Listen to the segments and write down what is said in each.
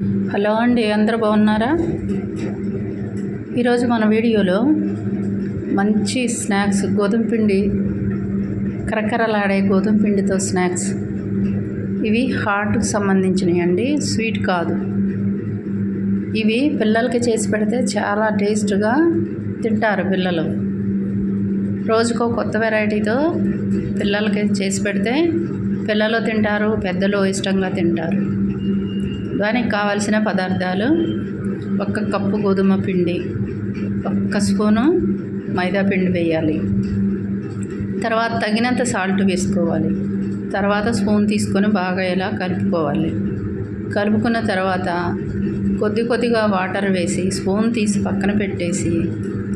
Hello అండి అందరూ బాగున్నారా? ఈరోజు మన వీడియోలో మంచి స్నాక్స్ గోధుమ పిండి కరకరలాడే గోధుమ పిండితో స్నాక్స్. ఇవి హార్ట్కి సంబంధించినవి అండి స్వీట్ కాదు. ఇవి పిల్లలకి చేసి పెడితే చాలా టేస్ట్గా తింటారు పిల్లలు. రోజుకో కొత్త వెరైటీతో పిల్లలకి చేసి పెడితే పిల్లలు తింటారు పెద్దలు ఇష్టంగా తింటారు. దానికి కావలసిన పదార్థాలు ఒక్క కప్పు గోధుమ పిండి ఒక్క స్పూను మైదా పిండి వేయాలి. తర్వాత తగినంత సాల్ట్ వేసుకోవాలి. తర్వాత స్పూన్ తీసుకొని బాగా ఇలా కలుపుకోవాలి. కలుపుకున్న తర్వాత కొద్ది కొద్దిగా వాటర్ వేసి స్పూన్ తీసి పక్కన పెట్టేసి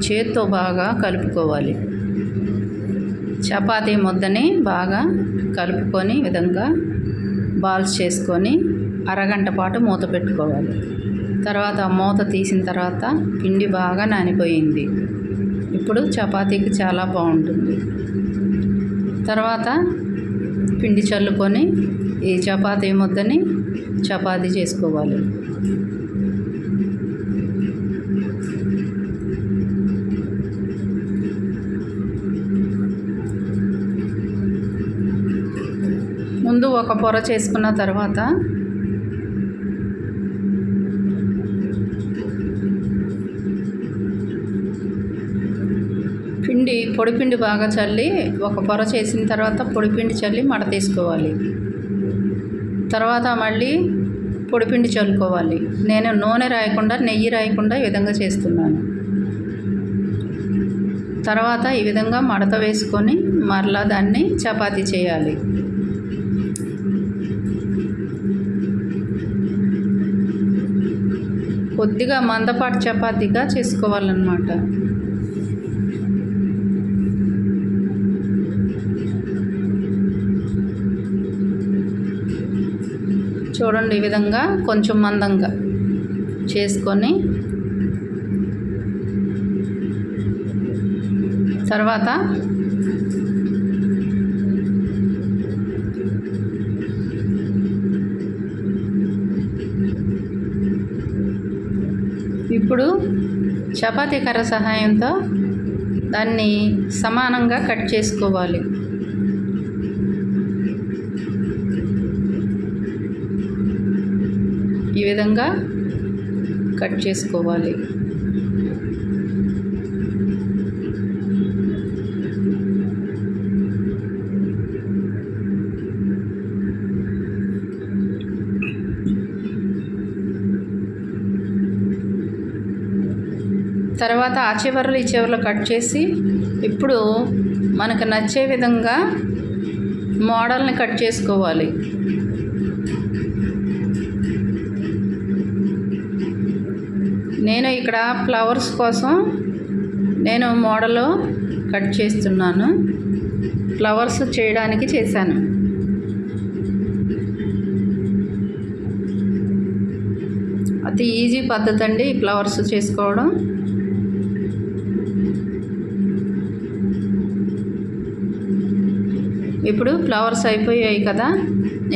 చేత్తో బాగా కలుపుకోవాలి. చపాతీ ముద్దని బాగా కలుపుకొని విధంగా బాల్స్ చేసుకొని అరగంట పాటు మూత పెట్టుకోవాలి. తర్వాత మూత తీసిన తర్వాత పిండి బాగా నానిపోయింది. ఇప్పుడు చపాతీకి చాలా బాగుంటుంది. తర్వాత పిండి చల్లుకొని ఈ చపాతీ ముద్దని చపాతీ చేసుకోవాలి. ముందు ఒక పొర చేసుకున్న తర్వాత పొడిపిండి బాగా చల్లి ఒక పొర చేసిన తర్వాత పొడిపిండి చల్లి మడ తీసుకోవాలి. తర్వాత మళ్ళీ పొడిపిండి చల్లుకోవాలి. నేను నూనె రాయకుండా నెయ్యి రాయకుండా ఈ విధంగా చేస్తున్నాను. తర్వాత ఈ విధంగా మడత వేసుకొని మరలా దాన్ని చపాతీ చేయాలి. కొద్దిగా మందపాటి చపాతీగా చేసుకోవాలన్నమాట. చూడండి ఈ విధంగా కొంచెం మందంగా చేసుకొని తర్వాత ఇప్పుడు చపాతీ కర్ర సహాయంతో దాన్ని సమానంగా కట్ చేసుకోవాలి ఈ విధంగా కట్ చేసుకోవాలి. తర్వాత ఆ చివరలు ఈ చివరలు కట్ చేసి ఇప్పుడు మనకు నచ్చే విధంగా మోడల్ని కట్ చేసుకోవాలి. నేను ఇక్కడ ఫ్లవర్స్ కోసం నేను మోడల్ కట్ చేస్తున్నాను. ఫ్లవర్స్ చేయడానికి చేశాను. అతి ఈజీ పద్ధతి అండి ఈ ఫ్లవర్స్ చేసుకోవడం. ఇప్పుడు ఫ్లవర్స్ అయిపోయాయి కదా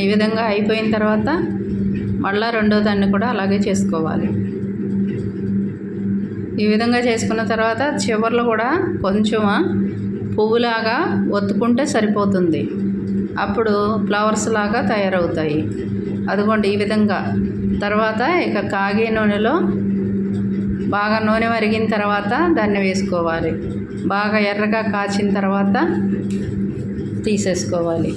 ఈ విధంగా అయిపోయిన తర్వాత మళ్ళీ రెండో దాన్ని కూడా అలాగే చేసుకోవాలి. ఈ విధంగా చేసుకున్న తర్వాత చివర్లు కూడా కొంచెం పువ్వులాగా ఒత్తుకుంటే సరిపోతుంది. అప్పుడు ఫ్లవర్స్ లాగా తయారవుతాయి. అదిగోండి ఈ విధంగా. తర్వాత ఇక కాగే నూనెలో బాగా నూనె మరిగిన తర్వాత దాన్ని వేసుకోవాలి. బాగా ఎర్రగా కాచిన తర్వాత తీసేసుకోవాలి.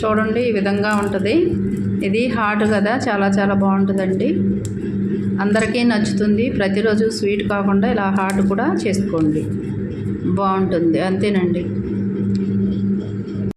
చూడండి ఈ విధంగా ఉంటుంది. ఇది హాట్ కదా చాలా చాలా బాగుంటుందండి. అందరికీ నచ్చుతుంది. ప్రతిరోజు స్వీట్ కాకుండా ఇలా హాట్ కూడా చేసుకోండి. బాగుంటుంది అంతేనండి.